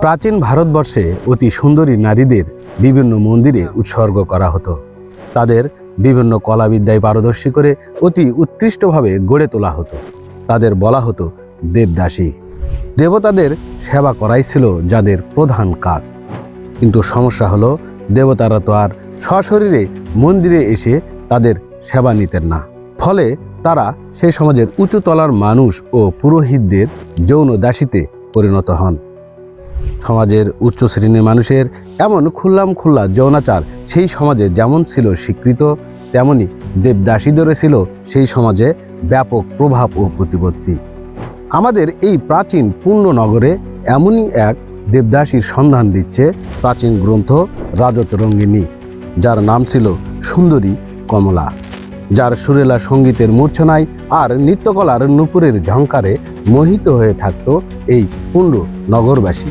প্রাচীন ভারতবর্ষে অতি সুন্দরী নারীদের বিভিন্ন মন্দিরে উৎসর্গ করা হতো। তাদের বিভিন্ন কলাবিদ্যায় পারদর্শী করে অতি উৎকৃষ্টভাবে গড়ে তোলা হতো। তাদের বলা হতো দেবদাসী। দেবতাদের সেবা করাই ছিল যাদের প্রধান কাজ। কিন্তু সমস্যা হলো, দেবতারা তো আর সশরীরে মন্দিরে এসে তাদের সেবা নিতেন না। ফলে তারা সেই সমাজের উঁচু তলার মানুষ ও পুরোহিতদের যৌন দাসীতে পরিণত হন। সমাজের উচ্চ শ্রেণির মানুষের এমন খুল্লাম খুল্লা যৌনাচার সেই সমাজে যেমন ছিল স্বীকৃত, তেমনি দেবদাসীদেরও ছিল সেই সমাজে ব্যাপক প্রভাব ও প্রতিপত্তি। আমাদের এই প্রাচীন পূর্ণনগরে এমনই এক দেবদাসীর সন্ধান দিচ্ছে প্রাচীন গ্রন্থ রাজতরঙ্গিনী যার নাম ছিল সুন্দরী কমলা, যার সুরেলা সঙ্গীতের মূর্ছনায় আর নৃত্যকলার নুপুরের ঝঙ্কারে মোহিত হয়ে থাকত এই পুণ্ড নগরবাসী।